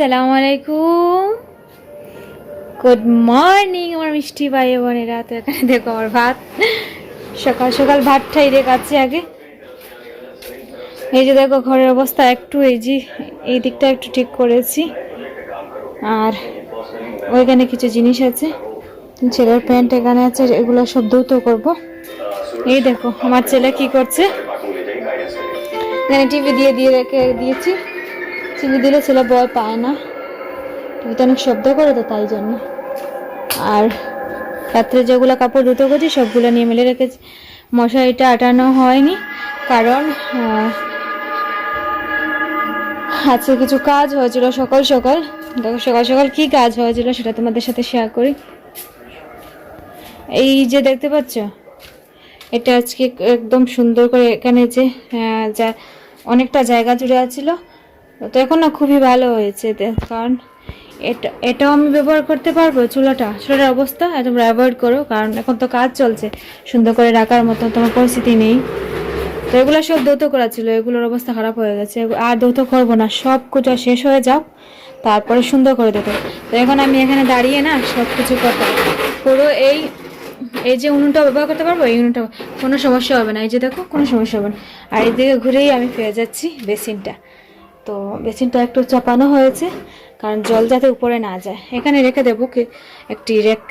আসসালামু আলাইকুম। Good morning আমার মিষ্টি ভাই বোনেরা। তো এখানে দেখো আমার ভাত। সকাল সকাল ভাতটাই দেখাচ্ছি আগে। এই যে দেখো ঘরের অবস্থা একটু এই যে এই দিকটা একটু ঠিক করেছি। আর ওইখানে কিছু জিনিস আছে। ছেলের প্যান্ট এখানে আছে, এগুলো সব ধৌত করব। এই দেখো, আমার ছেলে কি করছে? এখানে টিভি দিয়ে দিয়ে রেখে দিয়েছি। টিভি দিলে ছেলে ভয় পায় না। টিভিতে অনেক শব্দ করে তো তাই জন্য। আর রাত্রে যেগুলো কাপড় ধুতে করছি সবগুলো নিয়ে মেলে রেখেছি। মশারিটা আটানো হয়নি, কারণ আজকে কিছু কাজ হয়েছিল সকাল সকাল। দেখো সকাল সকাল কি কাজ হয়েছিল সেটা তোমাদের সাথে শেয়ার করি। এই যে দেখতে পাচ্ছ, এটা আজকে একদম সুন্দর করে এখানে যে যা অনেকটা জায়গা জুড়ে আছিল। তো এখন না খুবই ভালো হয়েছে কারণ এটা, এটাও আমি ব্যবহার করতে পারব চুলাটা চুলাটার অবস্থা তোমরা অ্যাভয়েড করো, কারণ এখন তো কাজ চলছে, সুন্দর করে রাখার মতো, তোমার পরিস্থিতি নেই। তো এগুলো সব দৌত করা ছিল, এগুলোর অবস্থা খারাপ হয়ে গেছে, আর দৌত করব না, সব কিছু শেষ হয়ে যাও তারপরে সুন্দর করে দেবো তো এখন আমি এখানে দাঁড়িয়ে না সব কিছু করতে পুরো এই এই যে উনুনটা ব্যবহার করতে পারব, এই উনুনটা কোনো সমস্যা হবে না, এই যে দেখো, কোনো সমস্যা হবে না। আর এদিকে ঘুরেই আমি পেয়ে যাচ্ছি বেসিনটা। তো বেসিনটা একটু চাপানো হয়েছে, কারণ জল যাতে উপরে না যায়। এখানে রেখে দেবো কি, একটি রেক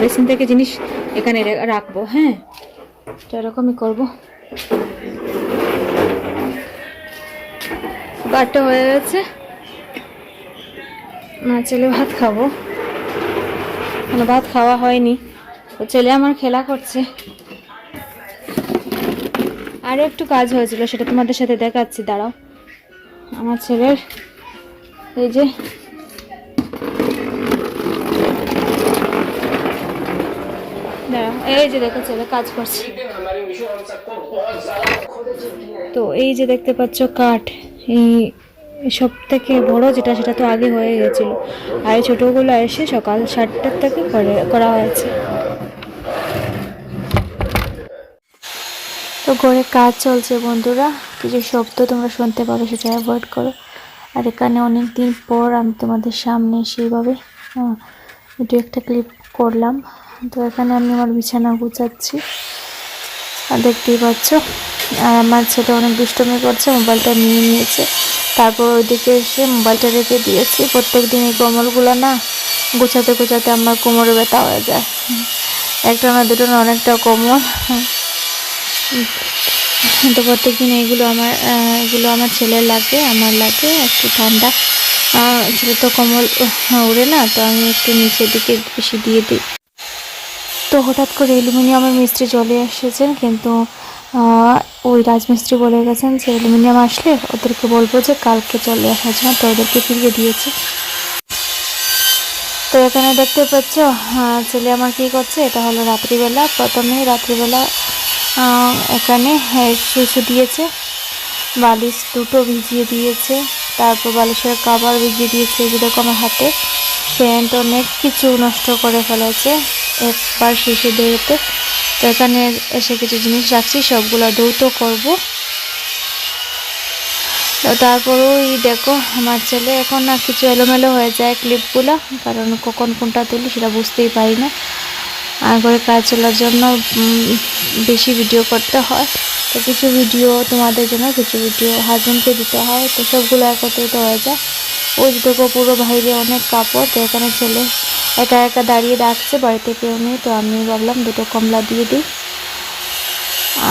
বেসিন থেকে জিনিস এখানে রাখব হ্যাঁ? তো এরকমই করব। বারটা হয়ে গেছে। না ছেলে ভাত খাব। মানে ভাত খাওয়া হয়নি। তো ছেলে আমার খেলা করছে। আরও একটু কাজ হয়েছিল, সেটা তোমাদের সাথে দেখাচ্ছি, দাঁড়াও। আমার ছেলের, এই যে। এই যে দেখো ছেলে কাজ করছে। তো এই যে দেখতে পাচ্ছ কাঠ, এই সব থেকে বড় যেটা, সেটা তো আগে হয়ে গেছিল। আর এই ছোটোগুলো এসে সকাল সাতটার থেকে করা হয়েছে। তো ঘরে কাজ চলছে বন্ধুরা। কিছু শব্দ তোমরা শুনতে পারো সেটা অ্যাভয়েড করো। আর এখানে অনেক দিন পর আমি তোমাদের সামনে সেইভাবে দু একটা ক্লিপ করলাম। তো এখানে আমি আমার বিছানা গুছাচ্ছি। আর দেখতেই পাচ্ছ, আর আমার ছেলে অনেক দুষ্টমি করছে, মোবাইলটা নিয়ে নিয়েছে। তারপর ওইদিকে এসে মোবাইলটা রেখে দিয়েছি। প্রত্যেক দিন এই কোমরগুলো না গোছাতে গোছাতে আমার কোমরে ব্যথা হয়ে যায়। একটা না দুটো না অনেকটা কোমর। তো প্রত্যেকদিন এইগুলো আমার এগুলো আমার ছেলের লাগে, আমার লাগে, একটু ঠান্ডা। ছেলে তো কমল উড়ে না, তো আমি একটু নিচের দিকে বেশি দিয়ে দিই। তো হঠাৎ করে অ্যালুমিনিয়ামের মিস্ত্রি চলে এসেছেন, কিন্তু ওই রাজমিস্ত্রি বলে গেছেন যে অ্যালুমিনিয়াম আসলে ওদেরকে বলব যে কালকে চলে আসার জন্য, তো ওদেরকে ফিরিয়ে দিয়েছে। তো এখানে দেখতে পাচ্ছ ছেলে আমার কি করছে, এটা হলো রাত্রিবেলা, প্রথমে রাত্রিবেলা এখানে শুশু দিয়েছে। বালিশ দুটো ভিজিয়ে দিয়েছে। তারপর বালিশের কাবার ভিজিয়ে দিয়েছে যেরকম হাতে। প্যান্ট অনেক কিছু নষ্ট করে ফেলেছে একবার শিশু দিয়েতে তো এখানে এসে কিছু জিনিস রাখছি, সবগুলো দৌত করব। তো তারপর ওই দেখো, আমার ছেলে এখন না কিছু এলোমেলো হয়ে যায় ক্লিপগুলো, কারণ কখন কোনটা তুলি সেটা বুঝতেই পারি না। আর করে কাজ চলার জন্য বেশি ভিডিও করতে হয়। তো কিছু ভিডিও তোমাদের জন্য, কিছু ভিডিও হাজবেন্ডকে দিতে হয়। তো সবগুলো একত্রিত হয়ে যায়। ওই দেখো, পুরো বাইরে অনেক কাপড়। তো এখানে ছেলে একা একা দাঁড়িয়ে ডাকছে, বাড়িতে কেউ নেই। তো আমি ভাবলাম দুটো কমলা দিয়ে দিই।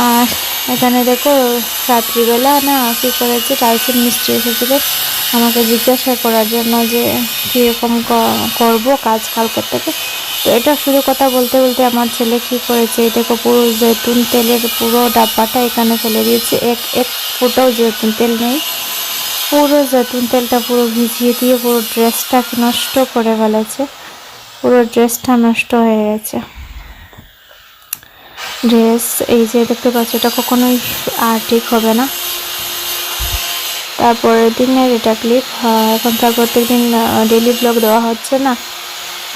আর এখানে দেখো, রাত্রিবেলা না কী করেছে, টাইসের মিস্ত্রি এসেছিল আমাকে জিজ্ঞাসা করার জন্য যে কীরকম করব কাজ কালকের থেকে তো এটা শুধু কথা বলতে বলতে আমার ছেলে কী করেছে, এই দেখো পুরো জৈতুন তেলের পুরো ডাব্বাটা এখানে ফেলে দিয়েছে। এক এক ফুটাও জৈতুন তেল নেই। পুরো জৈতুন তেলটা পুরো ভিজিয়ে দিয়ে পুরো ড্রেসটাকে নষ্ট করে ফেলেছে। পুরো ড্রেসটা নষ্ট হয়ে গেছে। ড্রেস, এই যে দেখতে পাচ্ছ, এটা কখনোই আর ঠিক হবে না। তারপরের দিনের এটা ক্লিপ এখন তার প্রত্যেক দিন ডেলি ব্লগ দেওয়া হচ্ছে না।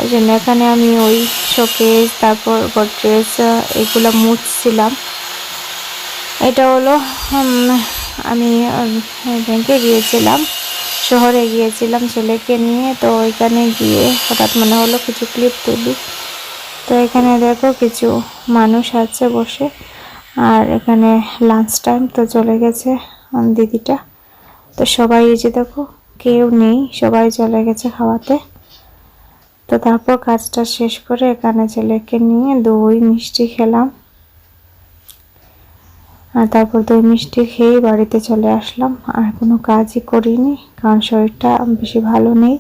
ওই জন্য এখানে আমি ওই শোকেস তারপর গডরেজ এগুলো মুছছিলাম। এটা হলো আমি ব্যাংকে গিয়েছিলাম, শহরে গিয়েছিলাম ছেলেকে নিয়ে। তো ওইখানে গিয়ে হঠাৎ মনে হলো কিছু ক্লিপ তুলি। তো এখানে দেখো কিছু মানুষ আছে বসে, আর এখানে লাঞ্চ টাইম তো চলে গেছে দিদিটা। তো সবাই এই যে দেখো, কেউ নেই, সবাই চলে গেছে খাওয়াতে। তো তারপর কাজটা শেষ করে এখানে ছেলেকে নিয়ে দই, মিষ্টি খেলাম। আর তারপর দই, মিষ্টি খেয়েই বাড়িতে চলে আসলাম। আর কোনো কাজই করিনি, কারণ শরীরটা বেশি ভালো নেই।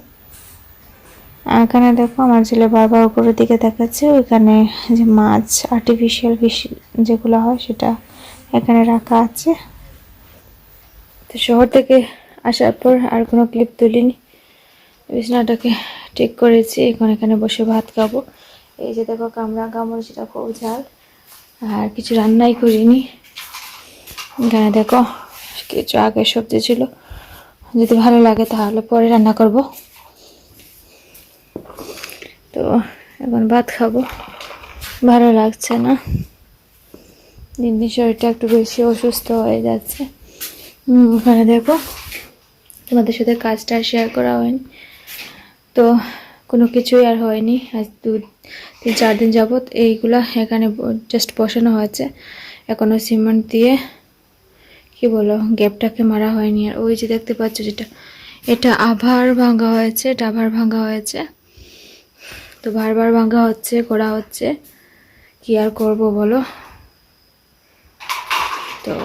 এখানে দেখো আমার ছেলে বারবার উপরের দিকে দেখাচ্ছে ওইখানে যে মাছ আর্টিফিশিয়াল ফিশ যেগুলো হয় সেটা এখানে রাখা আছে। তো শহর থেকে আসার পর আর কোনো ক্লিপ তুলিনি। বিছনাটাকে ঠিক করেছি, এখন এখানে বসে ভাত খাব। এই যে দেখো কামড়া কামড়, সেটা খুব ঝাল। আর কিছু রান্নাই করিনি। এখানে দেখো, কিছু আগের সবজি ছিল। যদি ভালো লাগে তাহলে পরে রান্না করব। তো এখন ভাত খাব। ভালো লাগছে না। দিন দিন শরীরটা একটু বেশি অসুস্থ হয়ে যাচ্ছে। ওখানে দেখো, তোমাদের সাথে কাজটা শেয়ার করা হয়নি। তো কোনো কিছুই আর হয়নি। আজ দু, তিন, চার দিন যাবৎ এইগুলা এখানে জাস্ট বসানো হয়েছে। এখনও সিমেন্ট দিয়ে, কি বলো, গ্যাপটাকে মারা হয়নি। আর ওই যে দেখতে পাচ্ছ যেটা, এটা আভার ভাঙা হয়েছে, এটা আভার ভাঙা হয়েছে। তো বারবার ভাঙা হচ্ছে, করা হচ্ছে। কি আর করব বলো? তো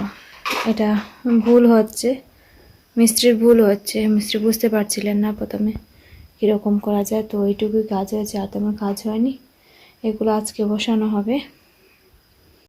এটা ভুল হচ্ছে। মিস্ত্রির ভুল হচ্ছে। মিস্ত্রি বুঝতে পারছিলেন না প্রথমে কীরকম করা যায়। তো ওইটুকুই কাজ হয়েছে, আর তেমন কাজ হয়নি। এগুলো আজকে বসানো হবে।